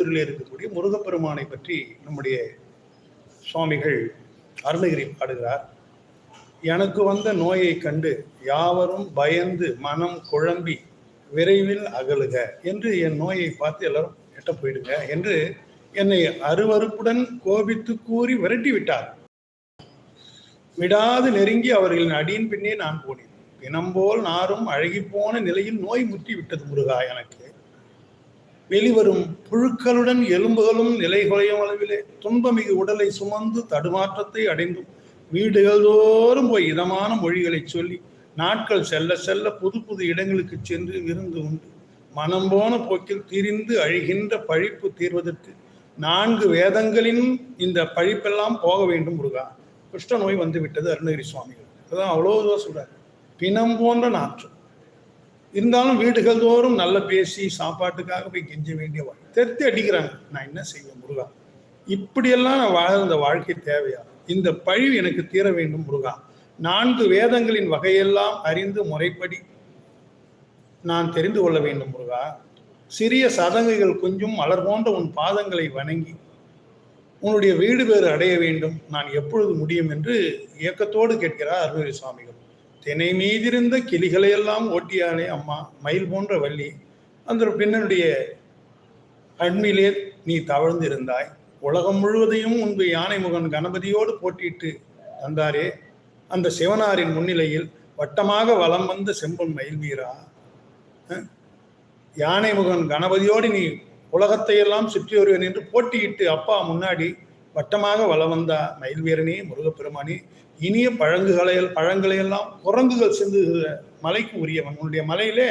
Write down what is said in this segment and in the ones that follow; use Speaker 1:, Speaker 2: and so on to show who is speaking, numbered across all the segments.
Speaker 1: திருச்சியில் இருக்கக்கூடிய முருகப்பெருமானை பற்றி நம்முடைய சுவாமிகள் அருணகிரி பாடுகிறார். எனக்கு வந்த நோயை கண்டு யாவரும் பயந்து மனம் குழம்பி விரைவில் அகலுக என்று என் நோயை பார்த்து எல்லாரும் எட்ட போயிடுங்க என்று என்னை அருவருப்புடன் கோபித்து கூறி விரட்டி விட்டார் விடாது நெருங்கி அவர்களின் அடியின் பின்னே நான் போனேன். பிணம்போல் நாரும் அழகி போன நிலையில் நோய் முற்றி விட்டது முருகா எனக்கு. வெளிவரும் புழுக்களுடன் எலும்புகளும் நிலை குறையும் அளவிலே துன்பமிகு உடலை சுமந்து தடுமாற்றத்தை அடைந்தும் வீடுகள் தோறும் போய் இதமான மொழிகளை சொல்லி நாட்கள் செல்ல செல்ல புது புது இடங்களுக்கு சென்று விருந்து உண்டு. மனம் போன போக்கில் திரிந்து அழிகின்ற பழிப்பு தீர்வதற்கு நான்கு வேதங்களின் இந்த பழிப்பெல்லாம் போக வேண்டும் முருகா. குஷ்ட நோய் வந்துவிட்டது அருணகிரி சுவாமிகள் அதான் அவ்வளோ தூரம் சொல்றாரு. பிணம் போன்ற நாற்றம் இருந்தாலும் வீடுகள் தோறும் நல்ல பேசி சாப்பாட்டுக்காக போய் கெஞ்ச வேண்டிய வாழ்க்கை. தெருத்தி அடிக்கிறாங்க. நான் என்ன செய்வேன் முருகா? இப்படியெல்லாம் நான் வாழ்ந்த வாழ்க்கை தேவையா? இந்த பழி எனக்கு தீர வேண்டும் முருகா. நான்கு வேதங்களின் வகையெல்லாம் அறிந்து முறைப்படி நான் தெரிந்து கொள்ள வேண்டும் முருகா. சிறிய சதங்குகள் கொஞ்சம் மலர் போன்ற உன் பாதங்களை வணங்கி உன்னுடைய வீடு பேறு அடைய வேண்டும். நான் எப்பொழுது முடியும் என்று இயக்கத்தோடு கேட்கிறார் அருணகிரி சுவாமிகள் தினை மீதிருந்த கிளிகளை எல்லாம் அம்மா மயில் போன்ற வள்ளி. அந்த பின்னனுடைய அண்மையிலே நீ தவழ்ந்து இருந்தாய் உலகம் முழுவதையும் முன்பு யானை முகன் கணபதியோடு போட்டியிட்டு வந்தாரே அந்த சிவனாரின் முன்னிலையில் வட்டமாக வலம் வந்த செம்பன் மயில் வீரா யானை முகன் கணபதியோடு நீ உலகத்தையெல்லாம் சுற்றி வருவேன் என்று போட்டியிட்டு அப்பா முன்னாடி வட்டமாக வலம் வந்தா மயில் வீரனே முருகப்பெருமானே இனிய பழங்குகளை பழங்களை எல்லாம் குரங்குகள் சிந்துகிற மலைக்கு உரியவன். உன்னுடைய மலையிலே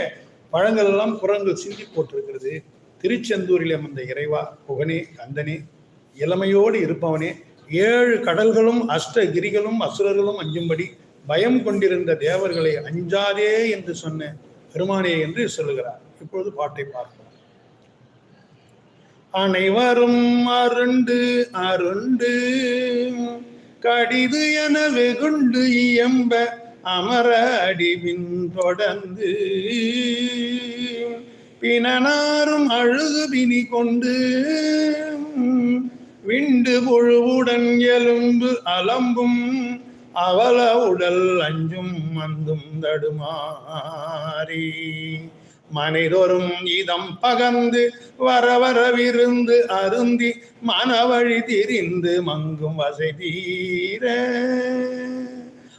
Speaker 1: பழங்கள் எல்லாம் குரங்குகள் சிந்தி போட்டிருக்கிறது. திருச்செந்தூரில் அமர்ந்த இறைவா புகனே கந்தனே இளமையோடு இருப்பவனே ஏழு கடல்களும் அஷ்ட கிரிகளும் அசுரர்களும் அஞ்சும்படி பயம் கொண்டிருந்த தேவர்களை அஞ்சாதே என்று சொன்ன பெருமானே என்று சொல்லுகிறார். இப்பொழுது பாட்டை பார்ப்போம். அனைவரும் அருண்டு அருண்டு கடிது என வெகுண்டு இயம்ப அமர அடிவின் தொடர்ந்து. பிணனாரும் அழுது பிணி கொண்டு விண்டு புழுவுடன் எலும்பு அலம்பும் அவல உடல் அஞ்சும் மந்தும் தடுமாறி. மனிதொரும் இதம் பகர்ந்து வர வரவிருந்து அருந்தி மனவழி திரிந்து மங்கும் வசை தீர.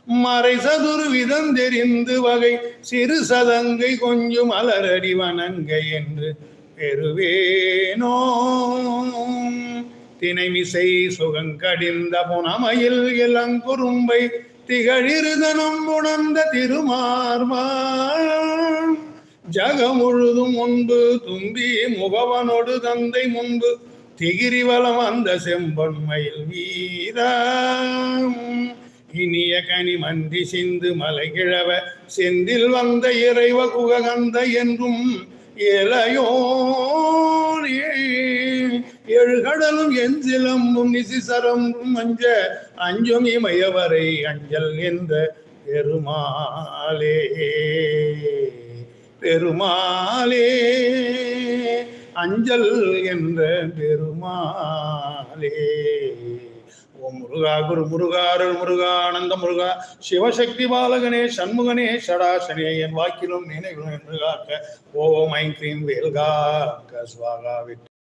Speaker 1: மறை சதுர் விதம் தெரிந்து வகை சிறு சதங்கை கொஞ்சம் அலரடி வணங்கை என்று பெறுவேனோ. தினைமிசை சுகங்கடிந்த புனமையில் இளங்குறும்பை திகழிருதனும் உணர்ந்த திருமார்மா ஜகமுழுதும் முன்பு தும்பி முகவனோடு தந்தை முன்பு திகிரிவலம் அந்த செம்பொன்மையில் வீரா இனிய கனி மந்தி சிந்து மலை கிழவ செந்தில் வந்த இறைவ குககந்த என்றும் இளையோனே எழுகடலும் எஞ்சிலம்பும் நிசிசரம்பும் அஞ்ச அஞ்சும் இமயவரை அஞ்சல் என்ற பெருமாளே. பெருமாளே அஞ்சல் என்ற பெருமாளே. ஓம் முருகா குரு முருகா அருள் முருகா ஆனந்த முருகா சிவசக்தி பாலகனே சண்முகனே சடாசனே என் வாக்கிலும் நினைவிலும் என்று காக்க ஓம் ஐங்கிரீம் வேல்காக்க சுவாகா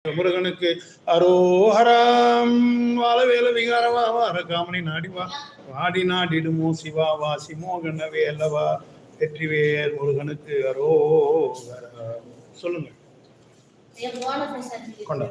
Speaker 1: முருகனுக்கு அரோஹராம் வாழவேல விகாரவா வார காமனி நாடிவா வாடி நாடிடுமோ சிவா வா சிமோகன வேலவா. வெற்றிவேல் முருகனுக்கு அரோஹரா சொல்லுங்க. கொண்டா